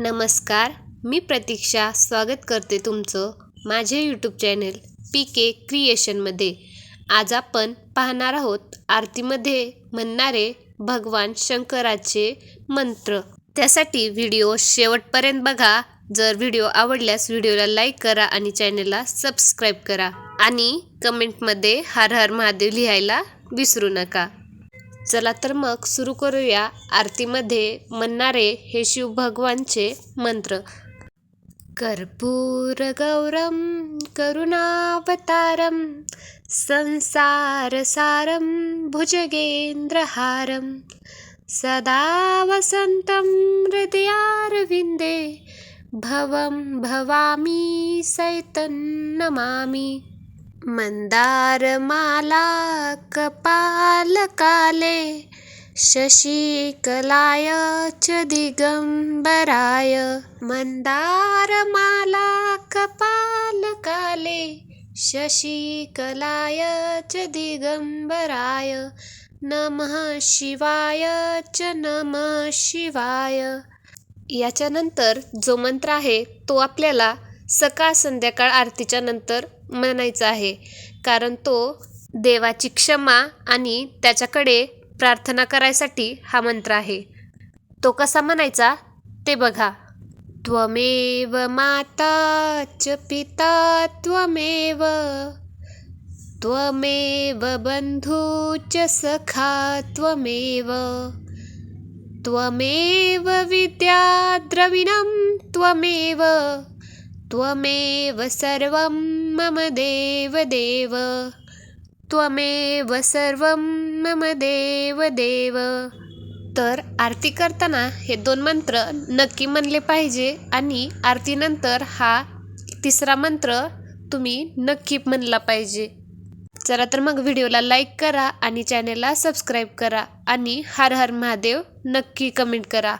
नमस्कार मी प्रतीक्षा स्वागत करते तुमचं माझे यूट्यूब चॅनल पी के क्रिएशनमध्ये आज आपण पाहणार आहोत आरतीमध्ये म्हणणारे भगवान शंकराचे मंत्र. त्यासाठी व्हिडिओ शेवटपर्यंत बघा. जर व्हिडिओ आवडल्यास व्हिडिओला लाईक करा आणि चॅनलला सबस्क्राईब करा. आणि कमेंटमध्ये हर हर महादेव लिहायला विसरू नका. चला तर मग सुरू करूया आरतीमध्ये म्हणणारे हे शिवभगवानचे मंत्र. कर्पूर गौरम करुणावतारम संसारसारं भुजगेन्द्रहारं सदा वसन्तं हृदयारविन्दे भवं भवामी सैतन्नमामि. मन्दारमाला कपालकाले शशिकलाय च दिगम्बराय मन्दारमाला कपालकाले शशिकलाय च दिगम्बराय नमः शिवाय च नमः शिवाय. याच्यानंतर जो मंत्र आहे तो आपल्याला सकाळ संध्याकाळ आरतीच्या नंतर म्हणायचा आहे. कारण तो देवाची क्षमा आणि त्याच्याकडे प्रार्थना करायसाठी हा मंत्र आहे. तो कसा म्हणायचा? ते बघा. त्वमेव माता च पिता त्वमेव त्वमेव बंधू च सखा त्वमेव त्वमेव विद्या द्रविणं त्वमेव त्वमेव सर्वं मम देव देव। त्वमेव सर्वं मम देव देव। तर आरती करताना हे दोन मंत्र नक्की म्हणले पाहिजे आणि आरतीनंतर हा तिसरा मंत्र तुम्ही नक्की म्हणला पाहिजे। चला तर मग व्हिडिओला लाईक करा आणि चॅनेलला सबस्क्राईब करा आणि हर हर महादेव नक्की कमेंट करा।